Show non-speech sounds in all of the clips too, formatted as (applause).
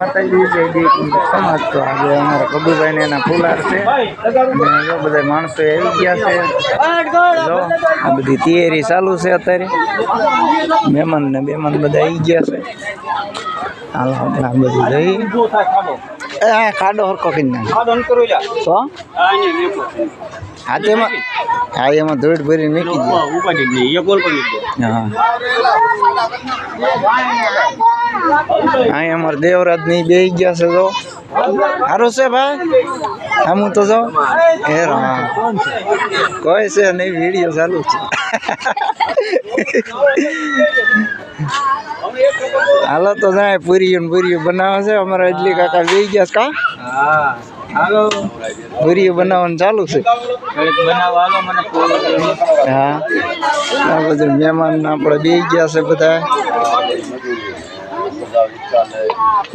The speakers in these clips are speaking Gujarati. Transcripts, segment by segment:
માતાજી જય દેવ સમાજ તો આજે અમારા કબુભાઈ એના ફુલાર છે. અને જો બધા માણસો આવી ગયા છે. જો આ બધી તૈયારી ચાલુ છે અત્યારે. મહેમાન ને બેમાન બધા આવી ગયા છે. હાલો આપણે આ બધું જઈ એ ખાડો હરકો કરી નાખ. તો હા તેમાં હા એમાં ધૂળ ભરી મૂકી દે. હા અમારે દેવરાજની બે ગયા છે તો સારું છે ભાઈ? આમ તો જો. હે રામ કોઈ છે નહીં વીડિયો ચાલુ છે. હાલો તો જાય પૂરી ને પૂરીઓ બનાવે છે. અમારા ઇડલી કાકા બે ગયા છે કા પૂરીઓ બનાવવાનું ચાલુ છે? હા. આ બધું મહેમાન આપણે બે ગયા છે બધા.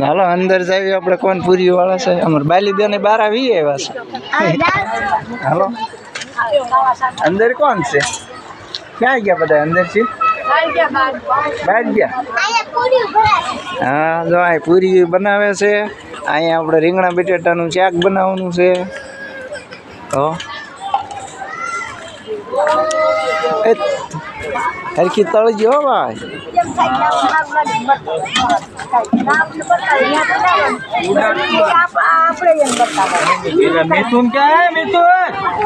હાલો અંદર જાવી આપણે કોણ પૂરી વાળા છે? અમારે બાલી બેને બાર આવી આવ્યા છે. હાલો. અંદર કોણ છે? ક્યાં ગયા બધા અંદર છે બહાર ગયા? હા જો આ પૂરી બનાવે છે. અહીંયા આપણે રીંગણા બટેટાનું શાક બનાવવાનું છે. તો એ હરખી તળજો હો ભાઈ. મિથુન ક્યાં હે મિથુન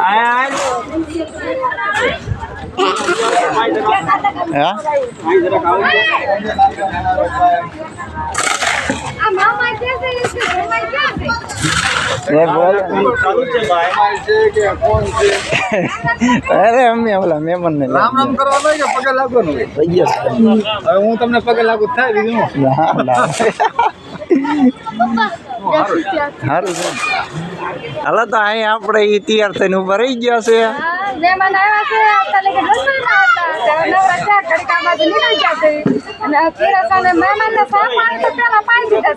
આય આય. હા? એ બોલ અરે અમે ઓલા મહેમાન ને રામ રામ કે પગે લાગવાનું હવે હું તમને પગે લાગુ થાય બીજું સારું હાલો તો અહીં આપણે ઈ તૈયાર થઈને ઊભા રહી ગયા છે મહેમાન આવ્યા છે અત્યારે કે રસોઈમાં હતા. તે નવરા ચા કડકામાંથી નીકળી છે. અને પીરસા ને મહેમાનને સા પાણી તો પેલા પાણી દીધા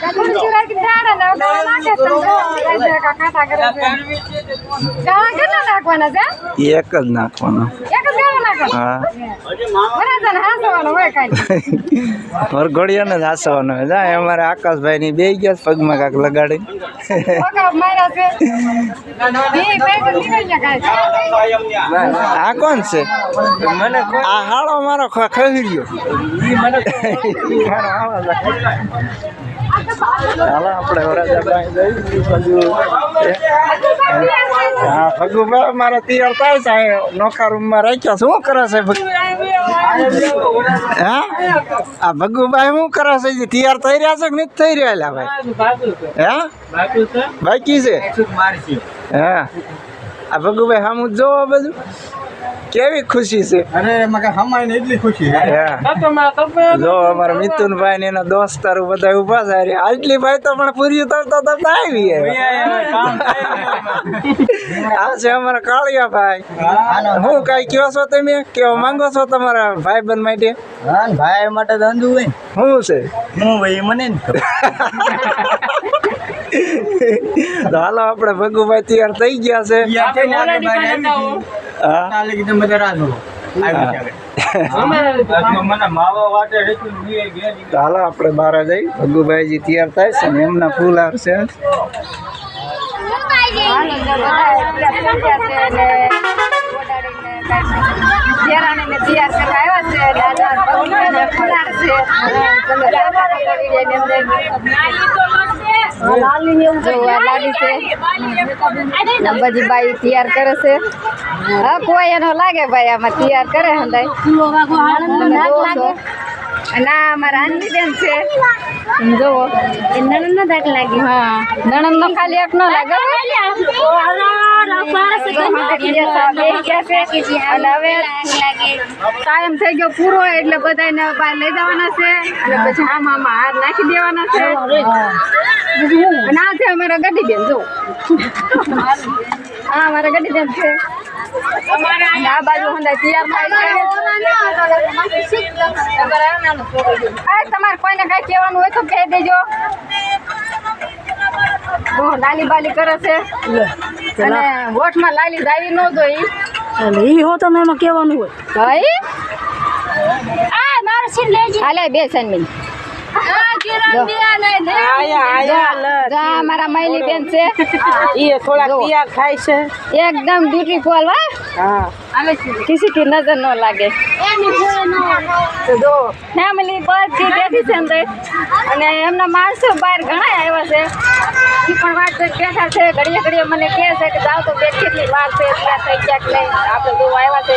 ત્યાં થોડી ચીરાકી દાડા ને વગાડવા નાખે તો છે કરે છે. કાળા કેટલા નાખવાના છે? એક જ નાખવાનો. વરઘોડિયાને જ હાસવાનો હોય. જા અમારે આકાશભાઈ ની બે ગયા છે પગમાં કાંક લગાડી. ગયા આ કોણ છે? મને આ હાળો મારો ખ- ખવીડ્યો મારો આવાજ આવે. હાલો આપણે. હા ભગુભાઈ મારા તૈયાર થાય છે નોખા રૂમમાં રાખ્યા શું કરે છે હા? આ ભગુભાઈ શું કરે છે? તૈયાર થઈ રહ્યા છે કે નથી થઈ રહ્યા લા ભાઈ? હા? બાકી છે? હા. આ ભગુભાઈ સામું જોવો બધું. કેવી ખુશી છે? અરે મગર હમાઈને એટલી ખુશી હા. જો અમારા મિથુનભાઈ ને એના દોસ્તારો બધા ઊભા છે. આટલી ભાઈ તો પણ પૂરી તરતા તરતા આવી આ છે અમારા કાળિયા ભાઈ. હું કઈ કયો છો તમે? કેવા માંગો છો તમારા ભાઈ બન માટે ભાઈ માટે ધંધુ હોય શું છે? હું ભાઈ મને હાલો આપણે ભગુભાઈ તૈયાર થઈ ગયા છે. હા? મને માવો વાટે તો હાલો આપણે બહાર જઈ. ભગુભાઈજી તૈયાર થાય છે ને એમના ફૂલ આવશે તૈયાર કરવા આવ્યા છે. લાડી છે. અંબાજી બાઈ તૈયાર કરે છે. હા કોઈ એનો લાગે ભાઈ આમાં તૈયાર કરે હંદાય ના આનંદી બેન છે. જોવો. એ નણંદ નો દાખ લાગી. હા નણંદ નો ખાલી એક નો લાગે. કાયમ થઈ ગયો પૂરો એટલે બધાને લઈ જવાના છે. અને પછી આમાં આમાં હાર નાખી દેવાના છે. અને આ છે અમારા ગઢી બેન જો. હા અમારા ગઢી બેન છે. આ બાજુ હંદા તૈયાર તમારે કોઈને કઈ કહેવાનું હોય તો કહી દેજો. બહુ લાલી બાલી કરે છે. અને વોટમાં લાલી દાવી ન દોઈ એટલે ઈ હો તમે એમાં કહેવાનું હોય. ભાઈ આ મારો સીટ લેજે હાલે બે સન આ અમારા મહિલી બેન છે. એ થોડા તૈયાર થાય છે. એકદમ ડ્યુટી ફોલ હા. કિસી કી નજર ન લાગે. ફેમિલી બધી બેઠી છે અને એમના માણસો બહાર ઘણા આવ્યા છે. એ પણ વાત બેઠા છે. ઘડીએ ઘડીએ મને કહે છે કે જાવ તો બેઠી કેટલી વાર છે ક્યાં થઈ ક્યાંક નહીં. આપણે જો આવ્યા છે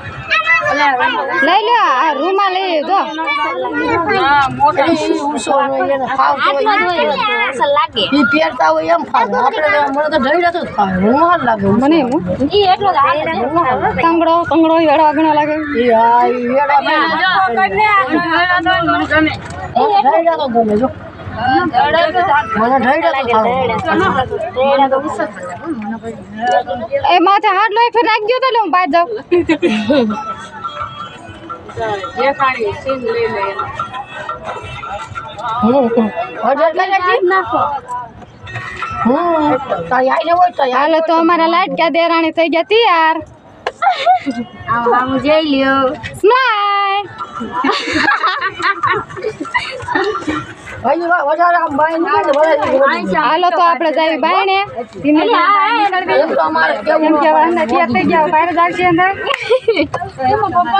લઈ લે આ રૂમાં લઈ જો લાગે. મને એમ ઈ એટલો જ હાલે છે. તંગડો તંગડો એડવા ઘણા લાગે. એ માથે હાથ લો ફેર રાખજો તો હું બહાર જાઉં. (laughs) હાલો તો અમારા લાઈટ ક્યાં દેરાણી થઈ ગયા જઈ લ્યો. સ્માઈલ (laughs) હાલો તો આપણે જઈએ બાયણે. ધીમે. એમ કેવા અંદર તૈયાર થઈ ગયા બહાર જાગશે અંદર.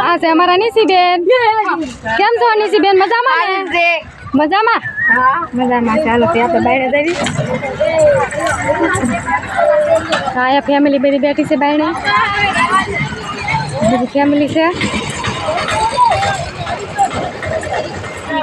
આ છે અમારા નિશીબેન. કેમ છો નિશીબેન? મજામાં ને? મજામાં? મજામાં. ચાલો ત્યાં તો બહાર જવી હા અહીંયા ફેમિલી બધી બેઠી છે બાયણે. બધી ફેમિલી છે.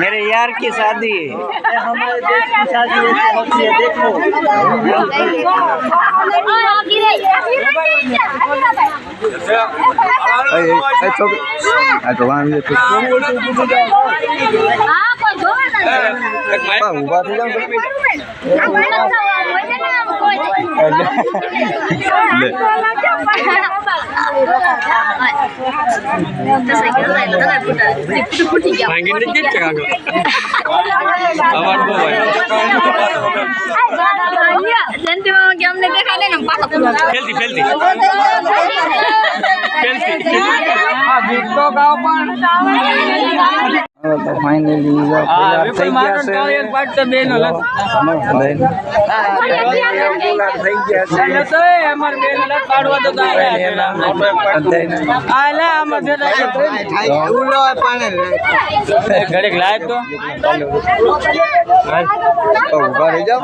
मेरे यार की शादी। हमारे देश की शादी है देखो। આ તો વાંધો ઊભા થઈ જાવ તો ફાઇનલી તૈયાર છે બેન થઈ ગયા છે. ઘડીક લાય તો. ઊભા રહી જાવ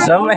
સમય